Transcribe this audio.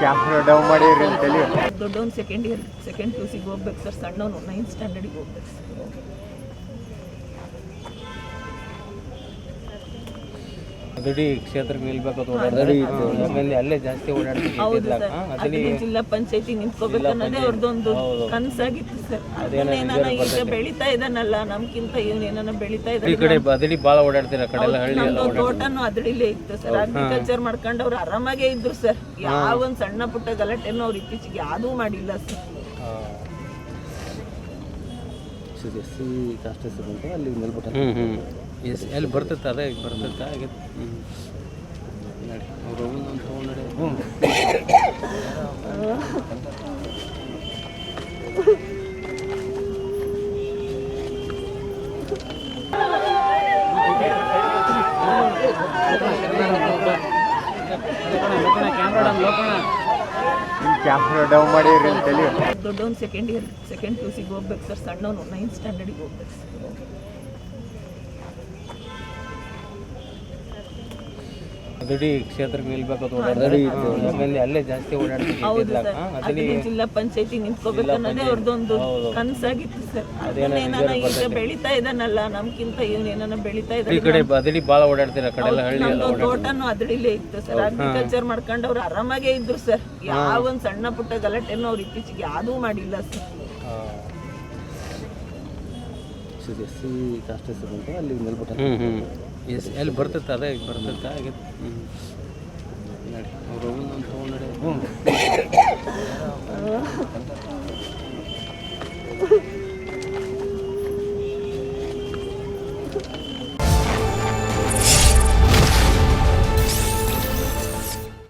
Camera down ಅಂತೇಳಿ. ದೊಡ್ಡವನು second year second P ಸಿಗೆ ಹೋಗ್ಬೇಕು ಸರ್ ಸಣ್ಣವನು ನೈನ್ತ್ ಸ್ಟ್ಯಾಂಡರ್ಡಿಗೆ ಹೋಗ್ಬೇಕು ಸರ್ ಅದಡಿ ಕ್ಷೇತ್ರಕ್ಕೆ ನಿಲ್ಬೇಕು ಓಡಾಡ್ತಾರೆ ಅಲ್ಲೇ ಜಾಸ್ತಿ ಸರ್. ಅದಕ್ಕೆ ಜಿಲ್ಲಾ ಪಂಚಾಯತಿ ನಿಂತ್ಕೋಬೇಕು ಅನ್ನೋದೇ ಅವ್ರದ್ದೊಂದು ಕನಸಾಗಿತ್ತು ಸರ್. ಅದನ್ನೇನಾನ ಈಗ ಬೆಳಿತಾ ಇದ್ದಾನಲ್ಲ ನಮ್ಗಿಂತ ಇವನೇನ ಬೆಳಿತಾ ಈ ಇದ್ದಾನೆ ಕಡೆ ಅದಡಿ ಭಾಳ ಓಡಾಡ್ತೀರ ಕಡೆ ಎಲ್ಲ ಹಳ್ಳಿ ಎಲ್ಲ ತೋಟನು ಅದ್ರಲ್ಲೇ ಇತ್ತು ಸರ್. ಅಗ್ರಿಕಲ್ಚರ್ ಮಾಡ್ಕೊಂಡು ಅವ್ರು ಆರಾಮಾಗೇ ಇದ್ರು ಸರ್. ಯಾವ ಒಂದ್ ಸಣ್ಣ ಪುಟ್ಟ ಗಲಾಟೆನೂ ಅವ್ರು ಇತ್ತೀಚೆಗೆ ಯಾವ್ದೂ ಮಾಡಿಲ್ಲ ಸರ್. ಹ್ಞೂ ಹ್ಞೂ ಎಸ್ ಎಲ್ಲಿ ಬರ್ತೈತೆ ಅದೇ ಬರ್ತೈತೆ ಹಾಗೆ ಹ್ಞೂ ನಡಿ ಅವ್ರು ಒಂದು ತೊಗೊಂಡು ಹ್ಞೂ camera down second year second P ಸಿಗೆ ಹೋಗ್ಬೇಕು ಸರ್ ಸಣ್ಣವನು ನೈನ್ತ್ ಸ್ಟ್ಯಾಂಡರ್ಡಿಗೆ ಹೋಗ್ಬೇಕು ಸರ್ ಅದಡಿ ಕ್ಷೇತ್ರಕ್ಕೆ ನಿಲ್ಬೇಕು ಅದು ಅಲ್ಲೇ ಜಾಸ್ತಿ ಹೌದು ಓಡಾಡ್ತಿದ್ದಿಲ್ಲ ಸರ್. ಅದಕ್ಕೆ ಜಿಲ್ಲಾ ಪಂಚಾಯತಿ ನಿಂತ್ಕೋಬೇಕು ಅನ್ನೋದೇ ಅವ್ರದ್ದೊಂದು ಕನಸಾಗಿತ್ತು ಸರ್. ಏನಾನ ಈಗ ಬೆಳಿತಾ ಇದ್ದಾನಲ್ಲ ನಮ್ಗಿಂತ ಏನಾನ ಬೆಳಿತಾ ಈ ಇದ್ದಾನೆ ಕಡೆ ಅದಡಿ ಭಾಳ ಓಡಾಡ್ತೀರ ಕಡೆ ಎಲ್ಲ ಹಳ್ಳಿ ಎಲ್ಲ ತೋಟನು ಅದ್ರಲ್ಲೇ ಇತ್ತು ಸರ್. ಅಗ್ರಿಕಲ್ಚರ್ ಮಾಡ್ಕೊಂಡು ಅವ್ರು ಆರಾಮಾಗೇ ಇದ್ರು ಸರ್. ಯಾವ ಒಂದು ಸಣ್ಣ ಪುಟ್ಟ ಗಲಾಟೆನೂ ಅವ್ರು ಇತ್ತೀಚೆಗೆ ಯಾವುದೂ ಮಾಡಿಲ್ಲ ಸರ್. ಹ್ಞೂ ಹ್ಞೂ ಎಸ್ ಎಲ್ಲಿ ಬರ್ತೈತೆ ಅದೇ ಬರ್ತೈತೆ ಹಾಗೆ ಹ್ಞೂ ನಡಿ ಅವ್ರು ಹ್ಞೂ